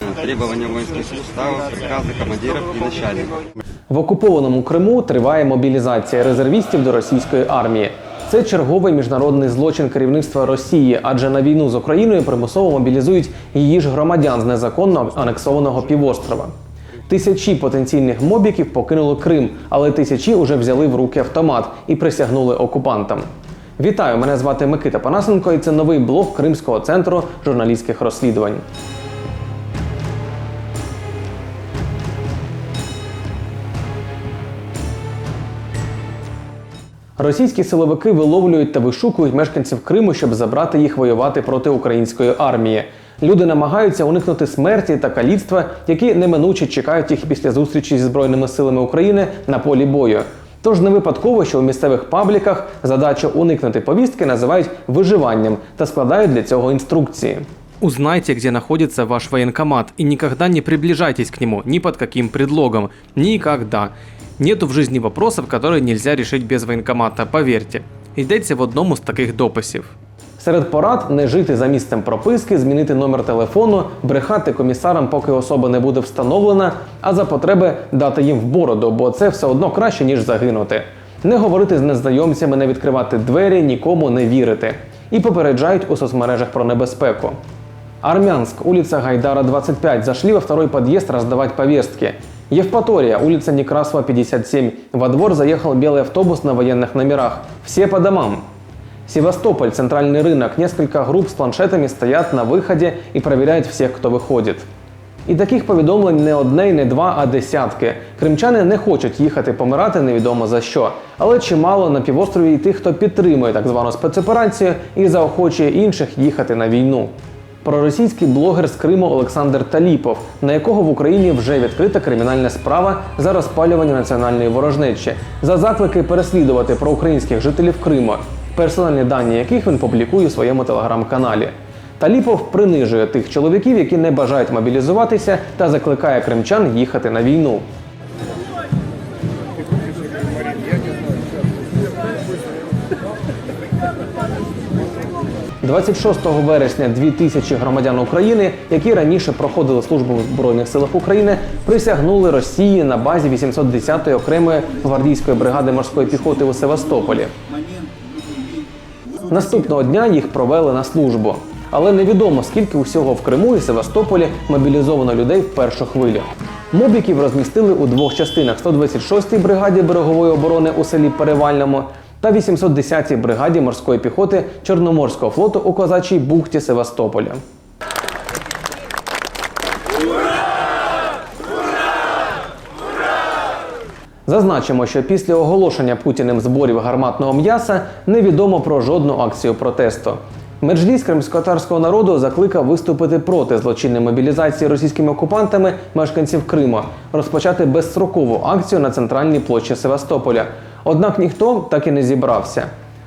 Требования воинских уставов, приказы командиров и начальников. В окупованому Криму триває мобілізація резервістів до російської армії. Це черговий міжнародний злочин керівництва Росії, адже на війну з Україною примусово мобілізують її ж громадян з незаконно анексованого півострова. Тисячі потенційних мобіків покинули Крим, але тисячі уже взяли в руки автомат і присягнули окупантам. Вітаю! Мене звати Микита Панасенко, і це новий блог Кримського центру журналістських розслідувань. Російські силовики виловлюють та вишукують мешканців Криму, щоб забрати їх воювати проти української армії. Люди намагаються уникнути смерті та каліцтва, які неминуче чекають їх після зустрічі зі збройними силами України на полі бою. Тож не випадково, що у місцевих пабліках задачу уникнути повістки називають виживанням та складають для цього інструкції. Узнайте, где находится ваш военкомат, и никогда не приближайтесь к нему ни под каким предлогом. Никогда. Нету в жизни вопросов, которые нельзя решить без воєнкомата, повірте. Йдеться в одному з таких дописів. Серед порад не жити за місцем прописки, змінити номер телефону, брехати комісарам, поки особа не буде встановлена, а за потреби дати їм в бороду, бо це все одно краще, ніж загинути. Не говорити з незнайомцями, не відкривати двері, нікому не вірити. І попереджають у соцмережах про небезпеку. Армянск, улица Гайдара, 25. Зашли во второй подъезд раздавать повестки. Евпатория, улица Некрасова, 57. Во двор заехал белый автобус на военных номерах. Все по домам. Севастополь, центральный рынок. Несколько групп с планшетами стоят на выходе и проверяют всех, кто виходить. І таких повідомлень не одне і не два, а десятки. Кримчани не хочуть їхати помирати невідомо за що. Але чимало на півострові і тих, хто підтримує так звану спецоперацію і заохочує інших їхати на війну. Проросійський блогер з Криму Олександр Таліпов, на якого в Україні вже відкрита кримінальна справа за розпалювання національної ворожнечі, за заклики переслідувати проукраїнських жителів Криму, персональні дані яких він публікує у своєму телеграм-каналі. Таліпов принижує тих чоловіків, які не бажають мобілізуватися, та закликає кримчан їхати на війну. 26 вересня 2000 громадян України, які раніше проходили службу в Збройних силах України, присягнули Росії на базі 810-ї окремої гвардійської бригади морської піхоти у Севастополі. Наступного дня їх провели на службу. Але невідомо скільки усього в Криму і Севастополі мобілізовано людей в першу хвилю. Мобіків розмістили у двох частинах: 126-й бригаді берегової оборони у селі Перевальному та 810-й бригаді морської піхоти Чорноморського флоту у козачій бухті Севастополя. Зазначимо, що після оголошення Путіним зборів гарматного м'яса невідомо про жодну акцію протесту. Меджліс кримськотарського народу закликав виступити проти злочинної мобілізації російськими окупантами мешканців Криму, розпочати безстрокову акцію на центральній площі Севастополя. Однак ніхто так і не зібрався.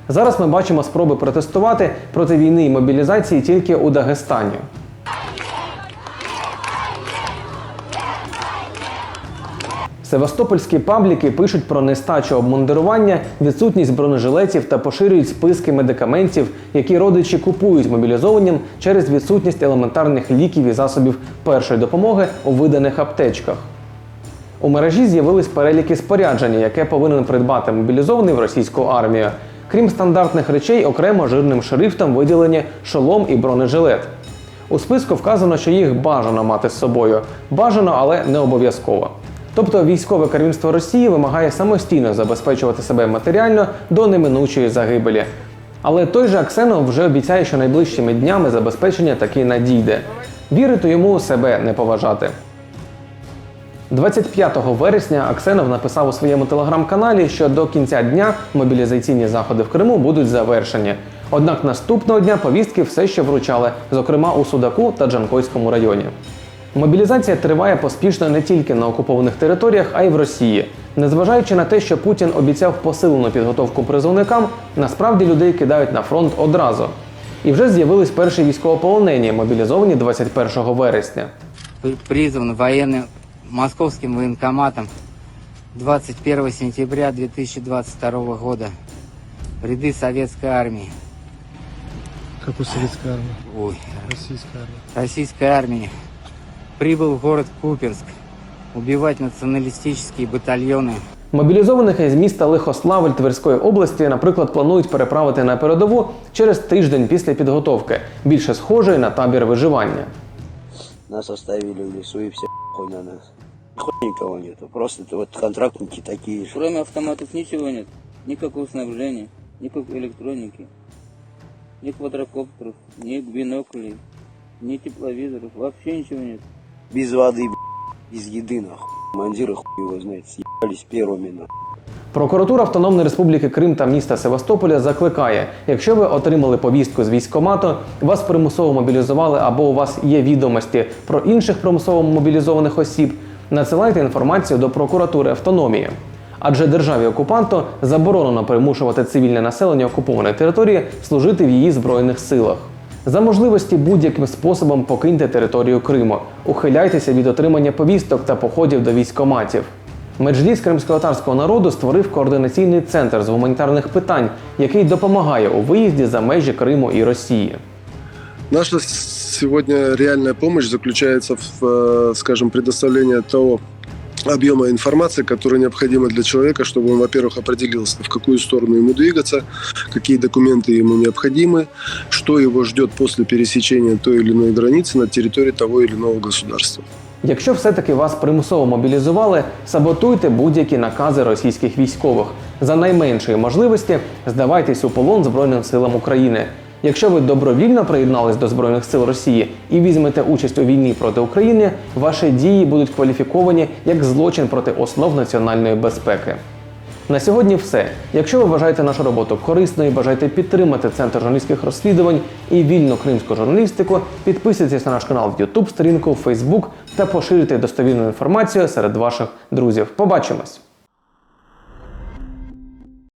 Зараз ми бачимо спроби протестувати проти війни і мобілізації тільки у Дагестані. Севастопольські пабліки пишуть про нестачу обмундирування, відсутність бронежилетів та поширюють списки медикаментів, які родичі купують мобілізованим через відсутність елементарних ліків і засобів першої допомоги у виданих аптечках. У мережі з'явились переліки спорядження, яке повинен придбати мобілізований в російську армію. Крім стандартних речей, окремо жирним шрифтом виділені шолом і бронежилет. У списку вказано, що їх бажано мати з собою. Бажано, але не обов'язково. Тобто військове керівництво Росії вимагає самостійно забезпечувати себе матеріально до неминучої загибелі. Але той же Аксенов вже обіцяє, що найближчими днями забезпечення таки надійде. Вірити йому себе не поважати. 25 вересня Аксенов написав у своєму телеграм-каналі, що до кінця дня мобілізаційні заходи в Криму будуть завершені. Однак наступного дня повістки все ще вручали, зокрема у Судаку та Джанкойському районі. Мобілізація триває поспішно не тільки на окупованих територіях, а й в Росії. Незважаючи на те, що Путін обіцяв посилену підготовку призовникам, насправді людей кидають на фронт одразу. І вже з'явились перші військовополонені, мобілізовані 21 вересня. при- призван военным московским военкоматом 21 сентября 2022 года в ряды советской армии. Какой советской армии? Ой, Российской армии. российской армии. прибыл в город Купинск убивать националистические батальоны Мобілізованих із міста Лихославль Тверської області, наприклад, планують переправити на передову через тиждень після підготовки, більше схожий на табір виживання. Нас оставили в лесу и все Хуй на нас. Хуй никого нету. Просто вот контрактники такие же. Кроме автоматов ничего нет. Никакого снабжения, никакой электроники, ни квадрокоптеров, ни биноклей, ни тепловизоров. Вообще ничего нет. Без воды, без еды, нахуй. Командиры хуй его знает, съебались первыми, нахуй. Прокуратура Автономної Республіки Крим та міста Севастополя закликає: якщо ви отримали повістку з військкомату, вас примусово мобілізували або у вас є відомості про інших примусово мобілізованих осіб, надсилайте інформацію до прокуратури автономії. Адже державі окупанту заборонено примушувати цивільне населення окупованої території служити в її збройних силах. За можливості будь-яким способом покиньте територію Криму, ухиляйтеся від отримання повісток та походів до військкоматів. Меджліс кримськотарського народу створив координаційний центр з гуманітарних питань, який допомагає у виїзді за межі Криму і Росії. Наша сегодня реальная помощь заключается в, э, скажем, предоставлении того объема информации, который необходимо для человека, чтобы он, во-первых, определился, в какую сторону ему двигаться, какие документы ему необходимы, что его ждет после пересечения той или иной границы на территории того или иного государства. Якщо все-таки вас примусово мобілізували, саботуйте будь-які накази російських військових. За найменшої можливості здавайтесь у полон Збройним силам України. Якщо ви добровільно приєднались до Збройних сил Росії і візьмете участь у війні проти України, ваші дії будуть кваліфіковані як злочин проти основ національної безпеки. На сьогодні все. Якщо ви вважаєте нашу роботу корисною, бажаєте підтримати центр журналістських розслідувань і вільну кримську журналістику, підписуйтесь на наш канал в YouTube, сторінку Facebook та поширюйте достовірну інформацію серед ваших друзів. Побачимось!